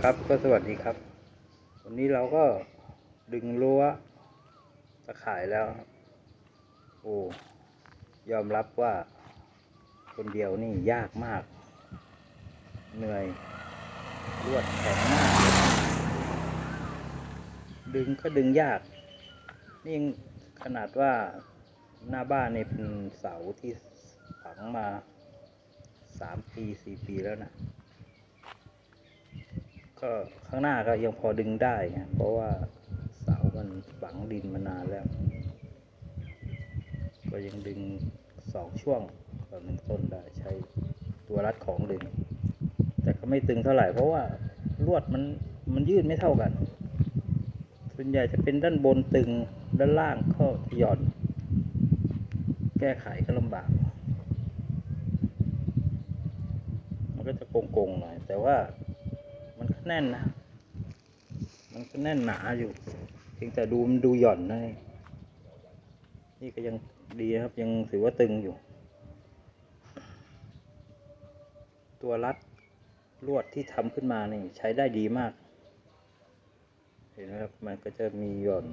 ครับก็สวัสดีครับ วันนี้เราก็ดึงรั้วตะข่ายแล้วครับ โอ้ยอมรับว่า คนเดียวนี่ยากมาก เหนื่อยรวดแข็งมาก ดึงก็ดึงยาก นี่ขนาดว่าหน้าบ้านเนี่ยเป็นเสาที่ฝังมาสามปีสี่ปีแล้วนะ ก็ข้างหน้าก็ยังพอดึงได้ไงเพราะว่าเสามันฝังดินมานานแล้ว ก็ยังดึงสองช่วงต่อหนึ่งต้นได้ใช้ตัวรัดของดึง แต่ก็ไม่ตึงเท่าไหร่ เพราะว่าลวดมันมันยืดไม่เท่ากัน ส่วนใหญ่จะเป็นด้านบนตึงด้านล่างก็หย่อน แก้ไขก็ลำบาก มันก็จะโกงๆหน่อยแต่ว่า แน่นนะ มันก็แน่นหนาอยู่ เพียงแต่ดูมันดูหย่อนนะนี่นี่ก็ยังดีครับยังถือว่าตึงอยู่ ตัวรัดลวดที่ทำขึ้นมานี่ใช้ได้ดีมาก เห็นไหมครับ มันก็จะมีหย่อน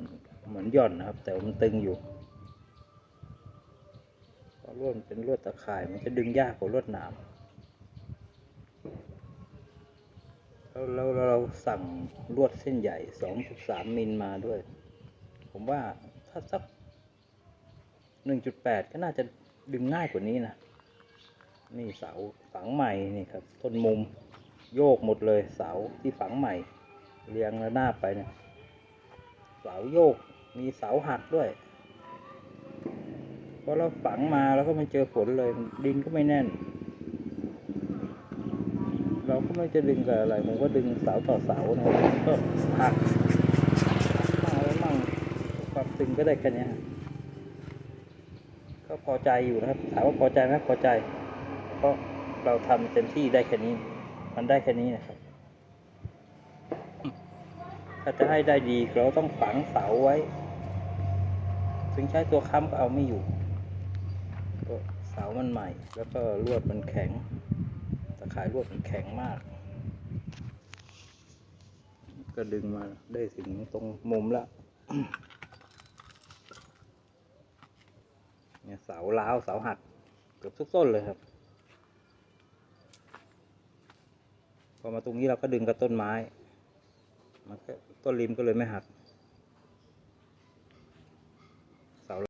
เหมือนหย่อนนะครับ แต่มันตึงอยู่เพราะลวดเป็นลวดตะข่าย มันจะดึงยากกว่าลวดหนาม แล้วแล้วแล้วเราสั่งลวดเส้นใหญ่ 2.3 มิลมาด้วย ผมว่าถ้าสัก 1.8 ก็น่าจะดึงง่ายกว่านี้นะ นี่เสาฝังใหม่นี่ครับต้นมุมโยกหมดเลยเสาที่ฝังใหม่ เรียงระนาบไปเนี่ยเสาโยกมีเสาหักด้วยพอเราฝังมาแล้วก็ไม่เจอฝนเลยดินก็ไม่แน่น เราก็ไม่จะดึงกับอะไรผมก็ดึงเสาต่อเสานะก็หักมั่งแล้วมั่งความตึงก็ได้แค่เนี้ยฮะก็พอใจอยู่นะครับ ถามว่าพอใจไหมพอใจ เพราะเราทำเต็มที่ได้แค่นี้ มันได้แค่นี้นะครับ ถ้าจะให้ได้ดีเราต้องฝังเสาไว้ ถึงใช้ตัวค้ำก็เอาไม่อยู่ ก็เสามันใหม่ แล้วก็ลวดมันแข็ง ขายลวดมันแข็งมาก ก็ดึงมาได้ถึงตรงมุมแล้วเนี่ยเสาล้าวเสาหักเกือบทุกต้นเลยครับ พอมาตรงนี้เราก็ดึงกับต้นไม้ มันก็ต้นริมก็เลยไม่หัก